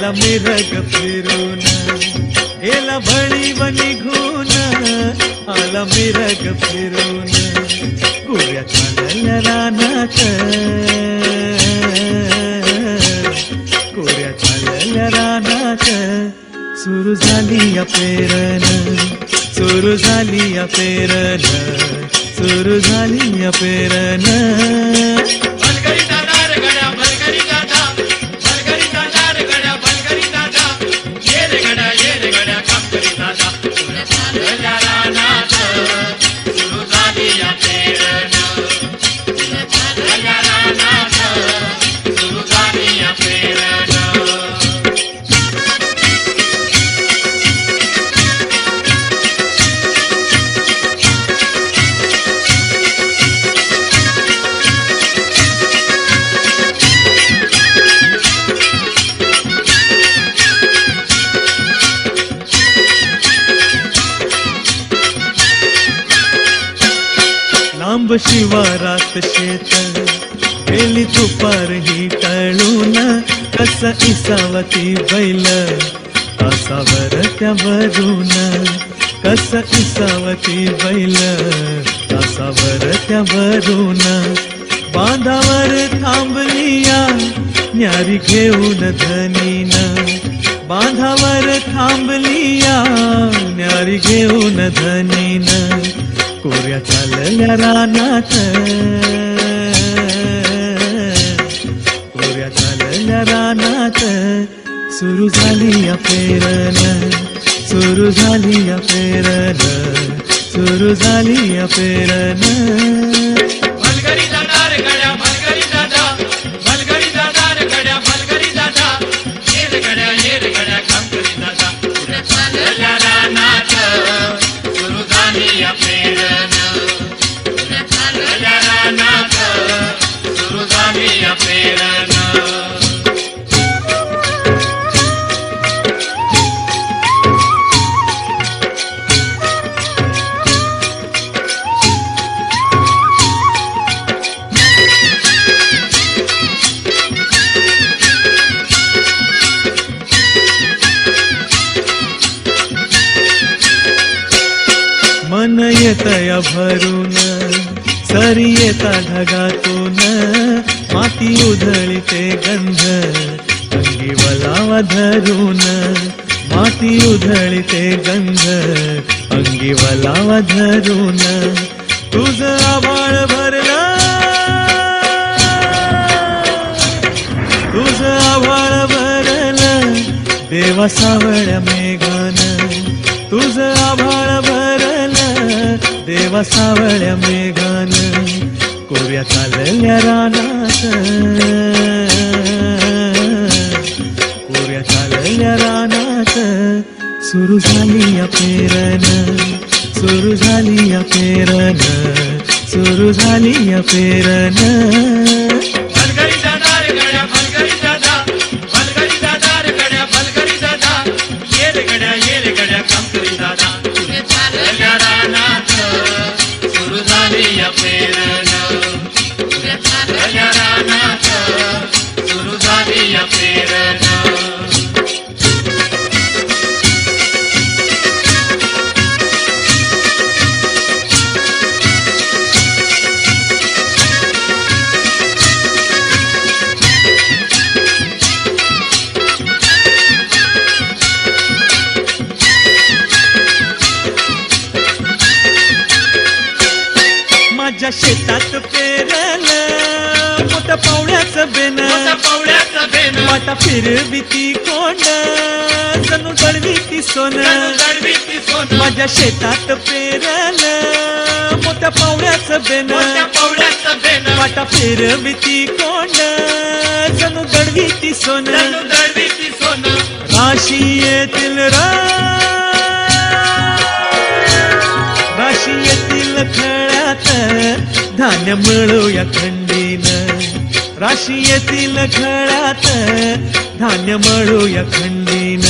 आला मिरग फिरून. गेला भळीव निघून आला मिरग फिरून. कुऱ्या चालल्या रानात. कोऱ्या चालल्या रानात. सुरू झाली या पेरण सुरू झाली या पेरण सुरू झाली या पेरण तुला चालल्या लांब शिवारात शेत गेली तुपार ही टळून कस इसावती बैल. तासावर त्या भरून कस इसावती बैल. तासावर त्या भरून बांधावर थांबलिया न्यारी घेऊन धनीन. बांधावर थांबलिया न्यारी घेऊन धनीन. कोऱ्या चालल्या रानात कोऱ्या चालल्या रानात सुरू झाली या पेरण सुरू झाली या पेरण सुरू झाली या पेरण मन येतया भरून सरी येता ढगातून माती उधळीते गंध अंगी वलावा धरून माती उधळीते गंध अंगी वलावा धरून. तुझ आभाळ भरला तुझ आभाळ भरलं देवा सावळ मेघान देवा सावळ्या मेघान कोऱ्या चालल्या रानात. कोऱ्या चालल्या रानात. सुरू झाली या पेरण सुरू झाली या पेरण सुरू झाली या पेरण माझ्या शेतात पेरलं. मोठ्या पावण्याचं बेन मोठा पावड्याचा बेन वाटा फिरवी ती कोंड. जणू दळवी ती सोन. दडवी ती सोनं. माझ्या शेतात पेरलं. मोठ्या पावण्याचं बेन पावड्याचा बेन वाटा फिरवी ती कोंड. जणू दळवी ती सोन. दडवी ती सोनं. राशी येतील रा धान्य मिळू या खंडीन राशी येतील खळ्यात धान्य मिळू या खंडीन